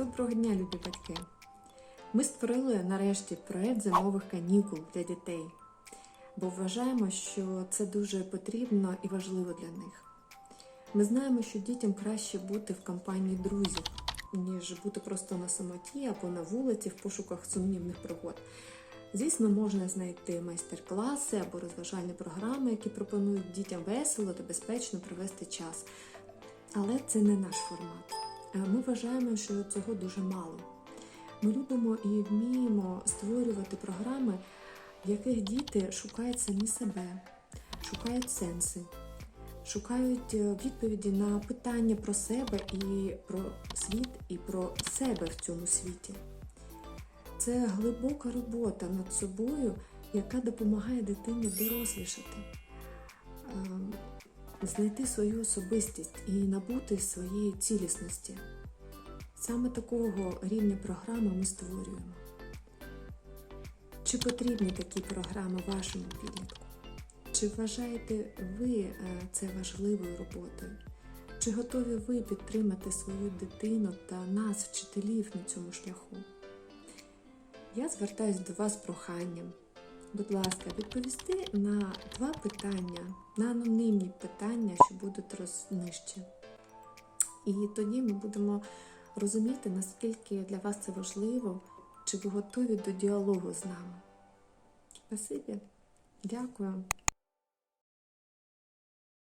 Доброго дня, любі батьки! Ми створили нарешті проект зимових канікул для дітей, бо вважаємо, що це дуже потрібно і важливо для них. Ми знаємо, що дітям краще бути в компанії друзів, ніж бути просто на самоті або на вулиці в пошуках сумнівних пригод. Звісно, можна знайти майстер-класи або розважальні програми, які пропонують дітям весело та безпечно провести час. Але це не наш формат. Е, Ми вважаємо, що цього дуже мало. Ми любимо і вміємо створювати програми, в яких діти шукають самі себе, шукають сенси, шукають е, відповіді на питання про себе і про світ, і про себе в цьому світі. Це глибока робота над собою, яка допомагає дитині дорослішати, знайти свою особистість і набути своєї цілісності. Саме такого рівня програми ми створюємо. Чи потрібні такі програми вашому підлітку? Чи вважаєте ви е, це важливою роботою? Чи готові ви підтримати свою дитину та нас, вчителів, на цьому шляху? Я звертаюсь до вас з проханням. Будь ласка, відповісти на два питання, на анонімні питання, що будуть рознижче. І тоді ми будемо розуміти, наскільки для вас це важливо, чи ви готові до діалогу з нами. Спасибі, дякую.